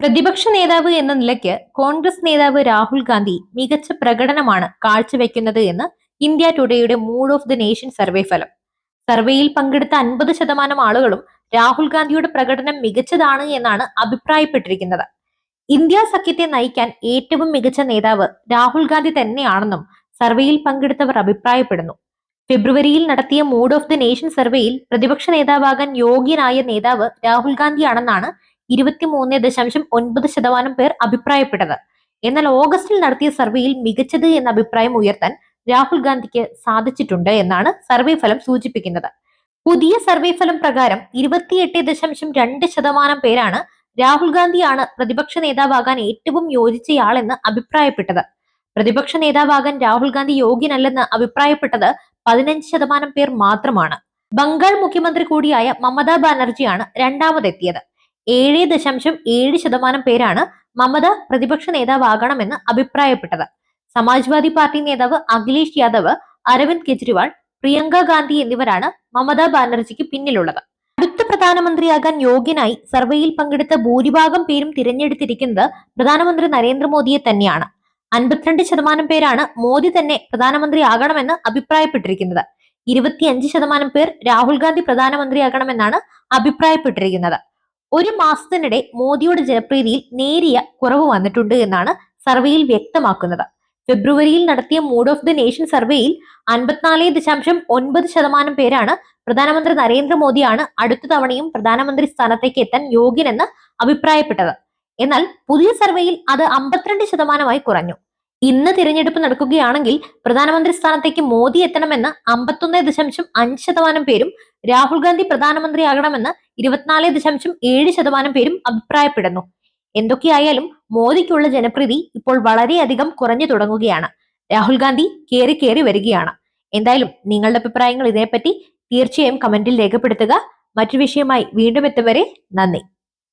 പ്രതിപക്ഷ നേതാവ് എന്ന നിലയ്ക്ക് കോൺഗ്രസ് നേതാവ് രാഹുൽ ഗാന്ധി മികച്ച പ്രകടനമാണ് കാഴ്ചവെക്കുന്നത് എന്ന് India ടുഡേയുടെ mood of the nation survey ഫലം. സർവേയിൽ പങ്കെടുത്ത അൻപത് ശതമാനം ആളുകളും രാഹുൽ ഗാന്ധിയുടെ പ്രകടനം മികച്ചതാണ് എന്നാണ് അഭിപ്രായപ്പെട്ടിരിക്കുന്നത്. ഇന്ത്യ സഖ്യത്തെ നയിക്കാൻ ഏറ്റവും മികച്ച നേതാവ് രാഹുൽ ഗാന്ധി തന്നെയാണെന്നും സർവേയിൽ പങ്കെടുത്തവർ അഭിപ്രായപ്പെടുന്നു. ഫെബ്രുവരിയിൽ നടത്തിയ മൂഡ് ഓഫ് ദി നേഷൻ സർവേയിൽ പ്രതിപക്ഷ നേതാവാകാൻ യോഗ്യനായ നേതാവ് രാഹുൽ ഗാന്ധിയാണെന്നാണ് ഇരുപത്തിമൂന്ന് ദശാംശം ഒൻപത് ശതമാനം പേർ അഭിപ്രായപ്പെട്ടത്. എന്നാൽ ഓഗസ്റ്റിൽ നടത്തിയ സർവേയിൽ മികച്ചത് എന്ന അഭിപ്രായം ഉയർത്താൻ രാഹുൽ ഗാന്ധിക്ക് സാധിച്ചിട്ടുണ്ട് എന്നാണ് സർവേ ഫലം സൂചിപ്പിക്കുന്നത്. പുതിയ സർവേ ഫലം പ്രകാരം ഇരുപത്തിയെട്ട് ദശാംശം രണ്ട് ശതമാനം പേരാണ് രാഹുൽ ഗാന്ധിയാണ് പ്രതിപക്ഷ നേതാവാകാൻ ഏറ്റവും യോജിച്ചയാളെന്ന് അഭിപ്രായപ്പെട്ടത്. പ്രതിപക്ഷ നേതാവാകാൻ രാഹുൽ ഗാന്ധി യോഗ്യനല്ലെന്ന് അഭിപ്രായപ്പെട്ടത് പതിനഞ്ച് ശതമാനം പേർ മാത്രമാണ്. ബംഗാൾ മുഖ്യമന്ത്രി കൂടിയായ മമതാ ബാനർജിയാണ് രണ്ടാമതെത്തിയത്. ഏഴ് ദശാംശം ഏഴ് ശതമാനം പേരാണ് മമത പ്രതിപക്ഷ നേതാവാകണമെന്ന് അഭിപ്രായപ്പെട്ടത്. സമാജ്വാദി പാർട്ടി നേതാവ് അഖിലേഷ് യാദവ് അരവിന്ദ് കെജ്രിവാൾ പ്രിയങ്ക ഗാന്ധി എന്നിവരാണ് മമതാ ബാനർജിക്ക് പിന്നിലുള്ളത്. അടുത്ത പ്രധാനമന്ത്രിയാകാൻ യോഗ്യനായി സർവേയിൽ പങ്കെടുത്ത ഭൂരിഭാഗം പേരും തിരഞ്ഞെടുത്തിരിക്കുന്നത് പ്രധാനമന്ത്രി നരേന്ദ്രമോദിയെ തന്നെയാണ്. അൻപത്തിരണ്ട് ശതമാനം പേരാണ് മോദി തന്നെ പ്രധാനമന്ത്രി ആകണമെന്ന് അഭിപ്രായപ്പെട്ടിരിക്കുന്നത്. ഇരുപത്തിയഞ്ച് ശതമാനം പേർ രാഹുൽ ഗാന്ധി പ്രധാനമന്ത്രിയാകണമെന്നാണ് അഭിപ്രായപ്പെട്ടിരിക്കുന്നത്. ഒരു മാസത്തിനിടെ മോദിയുടെ ജനപ്രീതിയിൽ നേരിയ കുറവ് വന്നിട്ടുണ്ട് എന്നാണ് സർവേയിൽ വ്യക്തമാക്കുന്നത്. ഫെബ്രുവരിയിൽ നടത്തിയ മൂഡ് ഓഫ് ദി നേഷൻ സർവേയിൽ അൻപത്തിനാല് ദശാംശം ഒൻപത് ശതമാനം പേരാണ് പ്രധാനമന്ത്രി നരേന്ദ്രമോദിയാണ് അടുത്ത തവണയും പ്രധാനമന്ത്രി സ്ഥാനത്തേക്ക് എത്താൻ യോഗ്യനെന്ന് അഭിപ്രായപ്പെട്ടത്. എന്നാൽ പുതിയ സർവേയിൽ അത് അമ്പത്തിരണ്ട് ശതമാനമായി കുറഞ്ഞു. ഇന്ന് തിരഞ്ഞെടുപ്പ് നടക്കുകയാണെങ്കിൽ പ്രധാനമന്ത്രി സ്ഥാനത്തേക്ക് മോദി എത്തണമെന്ന് അമ്പത്തൊന്ന് ദശാംശം അഞ്ച് ശതമാനം പേരും രാഹുൽ ഗാന്ധി പ്രധാനമന്ത്രിയാകണമെന്ന് ഇരുപത്തിനാല് ദശാംശം ഏഴ് ശതമാനം പേരും അഭിപ്രായപ്പെടുന്നു. എന്തൊക്കെയായാലും മോദിക്കുള്ള ജനപ്രീതി ഇപ്പോൾ വളരെയധികം കുറഞ്ഞു തുടങ്ങുകയാണ്. രാഹുൽ ഗാന്ധി കയറി കയറി വരികയാണ്. എന്തായാലും നിങ്ങളുടെ അഭിപ്രായങ്ങൾ ഇതേപ്പറ്റി തീർച്ചയായും കമന്റിൽ രേഖപ്പെടുത്തുക. മറ്റു വിഷയമായി വീണ്ടും എത്തുവരെ നന്ദി.